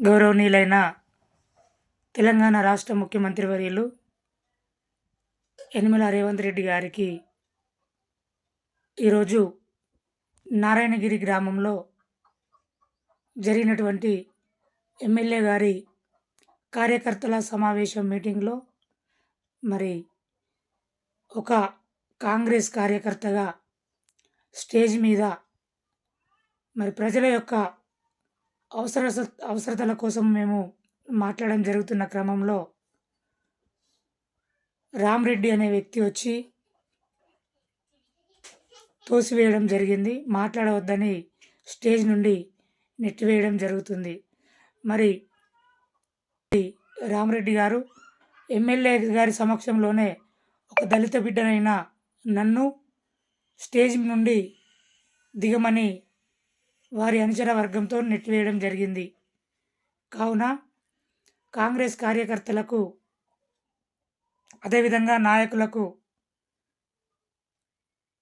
గౌరవనీయులైన తెలంగాణ రాష్ట్ర ముఖ్యమంత్రి వర్యులు యనమల రేవంత్ రెడ్డి గారికి ఈరోజు నారాయణగిరి గ్రామంలో జరిగినటువంటి ఎమ్మెల్యే గారి కార్యకర్తల సమావేశం మీటింగ్లో మరి ఒక కాంగ్రెస్ కార్యకర్తగా స్టేజ్ మీద మరి ప్రజల యొక్క అవసర అవసరతల కోసం మేము మాట్లాడడం జరుగుతున్న క్రమంలో రామరెడ్డి అనే వ్యక్తి వచ్చి తోసివేయడం జరిగింది. మాట్లాడవద్దని స్టేజ్ నుండి నెట్టివేయడం జరుగుతుంది. మరి రామరెడ్డి గారు ఎమ్మెల్యే గారి సమక్షంలోనే ఒక దళిత బిడ్డనైన నన్ను స్టేజ్ నుండి దిగమని వారి అనుచర వర్గంతో నెట్టివేయడం జరిగింది. కావున కాంగ్రెస్ కార్యకర్తలకు అదేవిధంగా నాయకులకు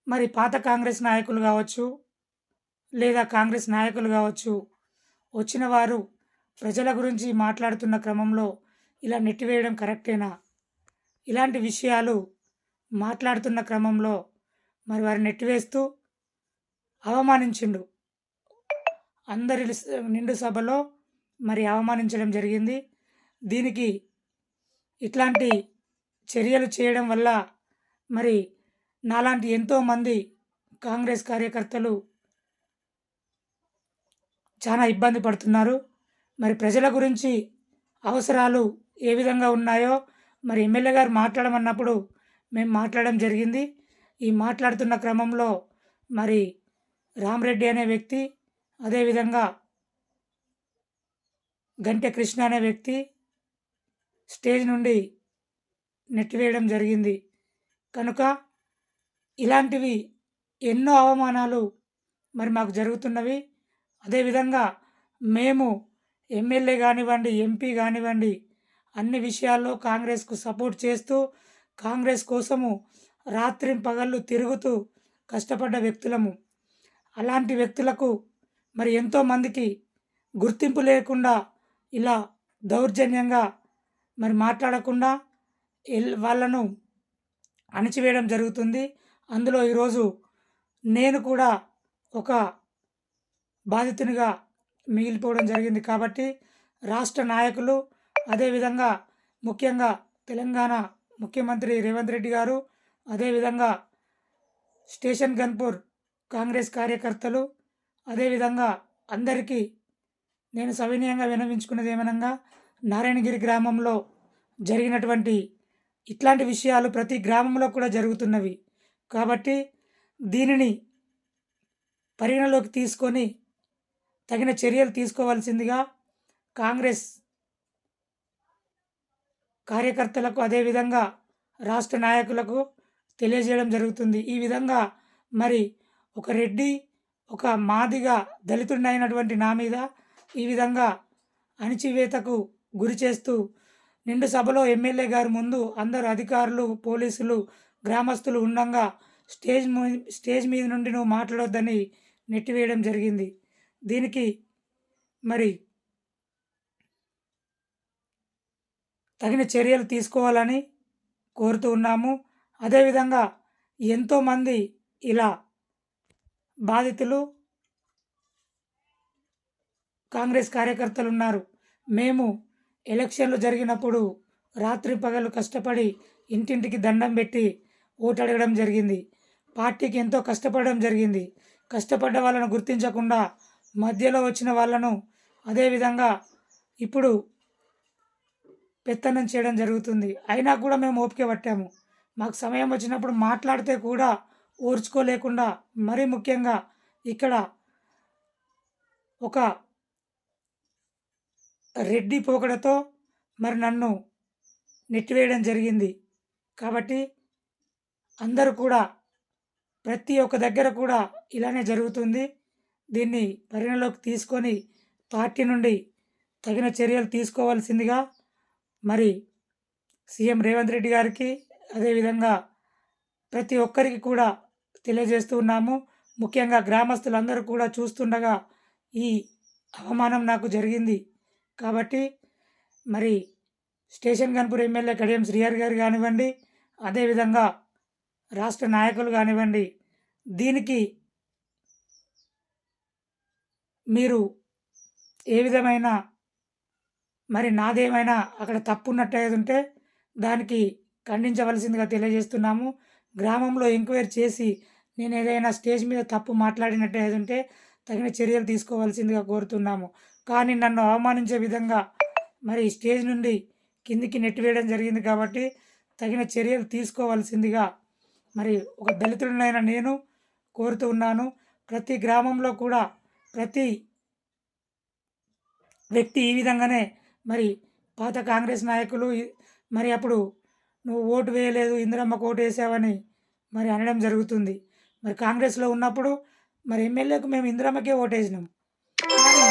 మరి పాత కాంగ్రెస్ నాయకులు కావచ్చు లేదా కాంగ్రెస్ నాయకులు కావచ్చు వచ్చిన వారు ప్రజల గురించి మాట్లాడుతున్న క్రమంలో ఇలా నెట్టివేయడం కరెక్టేనా? ఇలాంటి విషయాలు మాట్లాడుతున్న క్రమంలో మరి వారిని నెట్టివేస్తూ అవమానించిండు. అందరి నిండు సభలో మరి అవమానించడం జరిగింది. దీనికి ఇట్లాంటి చర్యలు చేయడం వల్ల మరి నాలాంటి ఎంతోమంది కాంగ్రెస్ కార్యకర్తలు చాలా ఇబ్బంది పడుతున్నారు. మరి ప్రజల గురించి అవసరాలు ఏ విధంగా ఉన్నాయో మరి ఎమ్మెల్యే గారు మాట్లాడమన్నప్పుడు మేము మాట్లాడడం జరిగింది. ఈ మాట్లాడుతున్న క్రమంలో మరి రామరెడ్డి అనే వ్యక్తి అదేవిధంగా గంటె కృష్ణ అనే వ్యక్తి స్టేజ్ నుండి నెట్టివేయడం జరిగింది. కనుక ఇలాంటివి ఎన్నో అవమానాలు మరి మాకు జరుగుతున్నవి. అదేవిధంగా మేము ఎమ్మెల్యే కానివ్వండి ఎంపీ కానివ్వండి అన్ని విషయాల్లో కాంగ్రెస్కు సపోర్ట్ చేస్తూ కాంగ్రెస్ కోసము రాత్రి పగళ్ళు తిరుగుతూ కష్టపడ్డ వ్యక్తులము. అలాంటి వ్యక్తులకు మరి ఎంతోమందికి గుర్తింపు లేకుండా ఇలా దౌర్జన్యంగా మరి మాట్లాడకుండా వాళ్ళను అణిచివేయడం జరుగుతుంది. అందులో ఈరోజు నేను కూడా ఒక బాధితునిగా మిగిలిపోవడం జరిగింది కాబట్టి రాష్ట్ర నాయకులు అదేవిధంగా ముఖ్యంగా తెలంగాణ ముఖ్యమంత్రి రేవంత్ రెడ్డి గారు అదేవిధంగా స్టేషన్ గన్పూర్ కాంగ్రెస్ కార్యకర్తలు అదేవిధంగా అందరికీ నేను సవినీయంగా వినవించుకున్నది ఏమనగా నారాయణగిరి గ్రామంలో జరిగినటువంటి ఇట్లాంటి విషయాలు ప్రతి గ్రామంలో కూడా జరుగుతున్నవి. కాబట్టి దీనిని పరిగణలోకి తీసుకొని తగిన చర్యలు తీసుకోవాల్సిందిగా కాంగ్రెస్ కార్యకర్తలకు అదేవిధంగా రాష్ట్ర నాయకులకు తెలియజేయడం జరుగుతుంది. ఈ విధంగా మరి ఒక రెడ్డి ఒక మాదిగా దళితుడినైనటువంటి నా మీద ఈ విధంగా అణిచివేతకు గురి చేస్తూ నిండు సభలో ఎమ్మెల్యే గారి ముందు అందరు అధికారులు పోలీసులు గ్రామస్తులు ఉండగా స్టేజ్ స్టేజ్ మీద నుండి నువ్వు మాట్లాడొద్దని నెట్టివేయడం జరిగింది. దీనికి మరి తగిన చర్యలు తీసుకోవాలని కోరుతూ ఉన్నాము. అదేవిధంగా ఎంతోమంది ఇలా బాధితులు కాంగ్రెస్ కార్యకర్తలు ఉన్నారు. మేము ఎలక్షన్లు జరిగినప్పుడు రాత్రి పగలు కష్టపడి ఇంటింటికి దండం పెట్టి ఓటు అడగడం జరిగింది. పార్టీకి ఎంతో కష్టపడడం జరిగింది. కష్టపడ్డ వాళ్ళను గుర్తించకుండా మధ్యలో వచ్చిన వాళ్ళను అదేవిధంగా ఇప్పుడు పెత్తనం చేయడం జరుగుతుంది. అయినా కూడా మేము ఓపిక పట్టాము. మాకు సమయం వచ్చినప్పుడు మాట్లాడితే కూడా ఓర్చుకోలేకుండా మరీ ముఖ్యంగా ఇక్కడ ఒక రెడ్డి పోకడతో మరి నన్ను నెట్టివేయడం జరిగింది. కాబట్టి అందరూ కూడా ప్రతి ఒక్క దగ్గర కూడా ఇలానే జరుగుతుంది. దీన్ని పరిగణలోకి తీసుకొని పార్టీ నుండి తగిన చర్యలు తీసుకోవాల్సిందిగా మరి సీఎం రేవంత్ రెడ్డి గారికి అదేవిధంగా ప్రతి ఒక్కరికి కూడా తెలియజేస్తూ ఉన్నాము. ముఖ్యంగా గ్రామస్తులందరూ కూడా చూస్తుండగా ఈ అవమానం నాకు జరిగింది. కాబట్టి మరి స్టేషన్ గన్పూర్ ఎమ్మెల్యే కడియం శ్రీహర్ గారు కానివ్వండి అదేవిధంగా రాష్ట్ర నాయకులు కానివ్వండి దీనికి మీరు ఏ విధమైన మరి నాదేమైనా అక్కడ తప్పు ఉన్నట్టు ఉంటే దానికి ఖండించవలసిందిగా తెలియజేస్తున్నాము. గ్రామంలో ఎంక్వైరీ చేసి నేను ఏదైనా స్టేజ్ మీద తప్పు మాట్లాడినట్టు ఉంటే తగిన చర్యలు తీసుకోవాల్సిందిగా కోరుతున్నాము. కానీ నన్ను అవమానించే విధంగా మరి స్టేజ్ నుండి కిందికి నెట్టివేయడం జరిగింది కాబట్టి తగిన చర్యలు తీసుకోవాల్సిందిగా మరి ఒక దళితుడినైన నేను కోరుతూ ఉన్నాను. ప్రతి గ్రామంలో కూడా ప్రతి వ్యక్తి ఈ విధంగానే మరి పాత కాంగ్రెస్ నాయకులు మరి అప్పుడు నువ్వు ఓటు వేయలేదు ఇందిరమ్మకు ఓటు వేసావని మరి అనడం జరుగుతుంది. మరి కాంగ్రెస్లో ఉన్నప్పుడు మరి ఎమ్మెల్యేకు మేము ఇందిరమ్మకే ఓటేసినాం. కానీ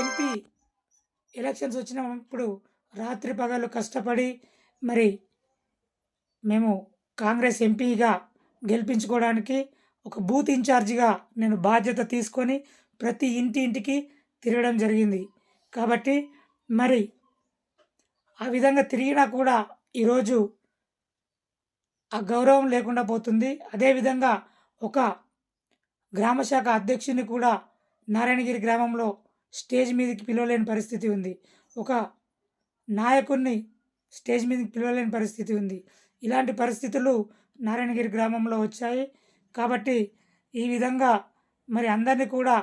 ఎంపీ ఎలక్షన్స్ వచ్చినప్పుడు రాత్రి పగలు కష్టపడి మరి మేము కాంగ్రెస్ ఎంపీగా గెలిపించుకోవడానికి ఒక బూత్ ఇన్ఛార్జిగా నేను బాధ్యత తీసుకొని ప్రతి ఇంటి ఇంటికి తిరగడం జరిగింది. కాబట్టి మరి ఆ విధంగా తిరిగినా కూడా ఈరోజు ఆ గౌరవం లేకుండా పోతుంది. అదేవిధంగా ఒక గ్రామశాఖ అధ్యక్షుని కూడా నారాయణగిరి గ్రామంలో స్టేజ్ మీదకి పిలవలేని పరిస్థితి ఉంది. ఒక నాయకుడిని స్టేజ్ మీదకి పిలవలేని పరిస్థితి ఉంది. ఇలాంటి పరిస్థితులు నారాయణగిరి గ్రామంలో వచ్చాయి. కాబట్టి ఈ విధంగా మరి అందరినీ కూడా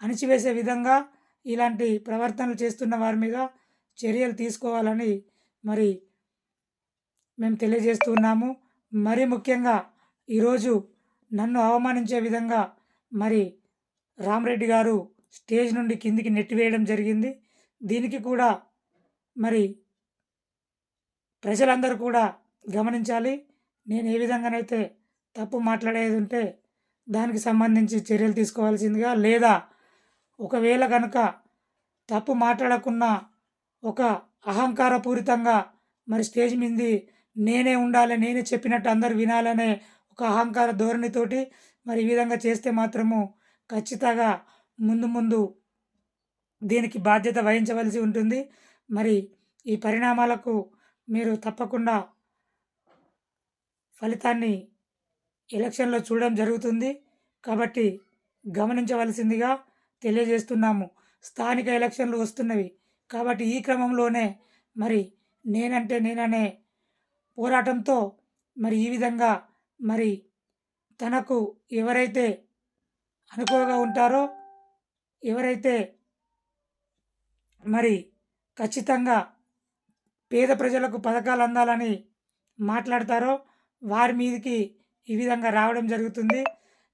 అణిచివేసే విధంగా ఇలాంటి ప్రవర్తనలు చేస్తున్న వారి మీద చర్యలు తీసుకోవాలని మరి మేము తెలియజేస్తున్నాము మరి ముఖ్యంగా ఈరోజు నన్ను అవమానించే విధంగా మరి రామరెడ్డి గారు స్టేజ్ నుండి కిందికి నెట్టివేయడం జరిగింది. దీనికి కూడా మరి ప్రజలందరూ కూడా గమనించాలి. నేను ఏ విధంగానైతే తప్పు మాట్లాడేది ఉంటే దానికి సంబంధించి చర్యలు తీసుకోవాల్సిందిగా లేదా ఒకవేళ కనుక తప్పు మాట్లాడకున్నా ఒక అహంకారపూరితంగా మరి స్టేజ్ మీద నేనే ఉండాలి నేనే చెప్పినట్టు అందరు వినాలనే ఒక అహంకార ధోరణితోటి మరి ఈ విధంగా చేస్తే మాత్రము ఖచ్చితంగా ముందు ముందు దీనికి బాధ్యత వహించవలసి ఉంటుంది. మరి ఈ పరిణామాలకు మీరు తప్పకుండా ఫలితాన్ని ఎలక్షన్లో చూడడం జరుగుతుంది. కాబట్టి గమనించవలసిందిగా తెలియజేస్తున్నాము. స్థానిక ఎలక్షన్లు వస్తున్నవి. కాబట్టి ఈ క్రమంలోనే మరి నేనంటే నేననే పోరాటంతో మరి ఈ విధంగా మరి తనకు ఎవరైతే అనుకువగా ఉంటారో ఎవరైతే మరి ఖచ్చితంగా పేద ప్రజలకు పథకాలు అందాలని మాట్లాడతారో వారి మీదకి ఈ విధంగా రావడం జరుగుతుంది.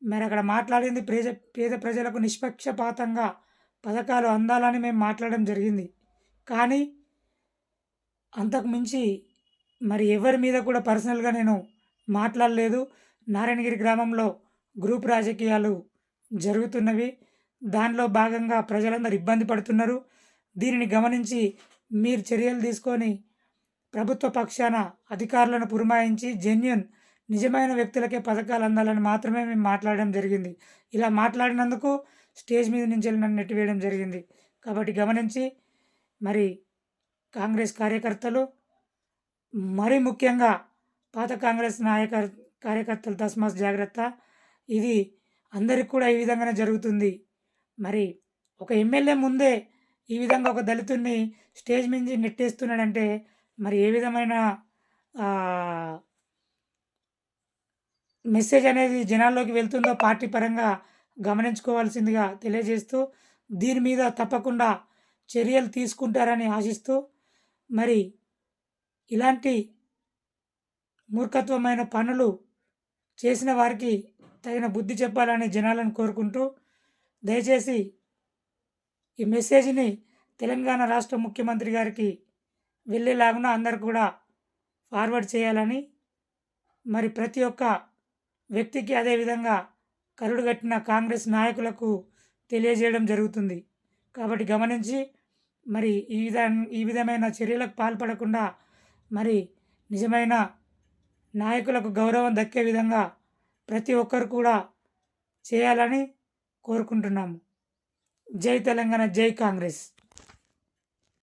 మరి అక్కడ మాట్లాడింది ప్రజ పేద ప్రజలకు నిష్పక్షపాతంగా పథకాలు అందాలని మేము మాట్లాడడం జరిగింది. కానీ అంతకు మించి మరి ఎవరి మీద కూడా పర్సనల్గా నేను మాట్లాడలేదు. నారాయణగిరి గ్రామంలో గ్రూప్ రాజకీయాలు జరుగుతున్నవి. దానిలో భాగంగా ప్రజలందరూ ఇబ్బంది పడుతున్నారు. దీనిని గమనించి మీరు చర్యలు తీసుకొని ప్రభుత్వ పక్షాన అధికారులను పురమాయించి జెన్యున్ నిజమైన వ్యక్తులకే పథకాలు అందాలని మాత్రమే మేము మాట్లాడడం జరిగింది. ఇలా మాట్లాడినందుకు స్టేజ్ మీద నుంచి వెళ్ళి నన్ను నెట్టివేయడం జరిగింది. కాబట్టి గమనించి మరి కాంగ్రెస్ కార్యకర్తలు మరీ ముఖ్యంగా పాత కాంగ్రెస్ నాయక కార్యకర్తలు తస్మాస్ జాగ్రత్త. ఇది అందరికి కూడా ఈ విధంగానే జరుగుతుంది. మరి ఒక ఎమ్మెల్యే ముందే ఈ విధంగా ఒక దళితుడిని స్టేజ్ మించి నెట్టేస్తున్నాడంటే మరి ఏ విధమైన మెసేజ్ అనేది జనాల్లోకి వెళ్తుందో పార్టీ పరంగా గమనించుకోవాల్సిందిగా తెలియజేస్తూ దీని మీద తప్పకుండా చర్యలు తీసుకుంటారని ఆశిస్తూ మరి ఇలాంటి మూర్ఖత్వమైన పనులు చేసిన వారికి తగిన బుద్ధి చెప్పాలని జనాలను కోరుకుంటూ దయచేసి ఈ మెసేజ్ని తెలంగాణ రాష్ట్ర ముఖ్యమంత్రి గారికి వెళ్ళేలాగున అందరు కూడా ఫార్వర్డ్ చేయాలని మరి ప్రతి ఒక్క వ్యక్తికి అదేవిధంగా కరుడు కట్టిన కాంగ్రెస్ నాయకులకు తెలియజేయడం జరుగుతుంది. కాబట్టి గమనించి మరి ఈ విధ ఈ విధమైన చర్యలకు పాల్పడకుండా మరి నిజమైన నాయకులకు గౌరవం దక్కే విధంగా ప్రతి ఒక్కరు కూడా చేయాలని కోరుకుంటున్నాము. జై తెలంగాణ జై కాంగ్రెస్.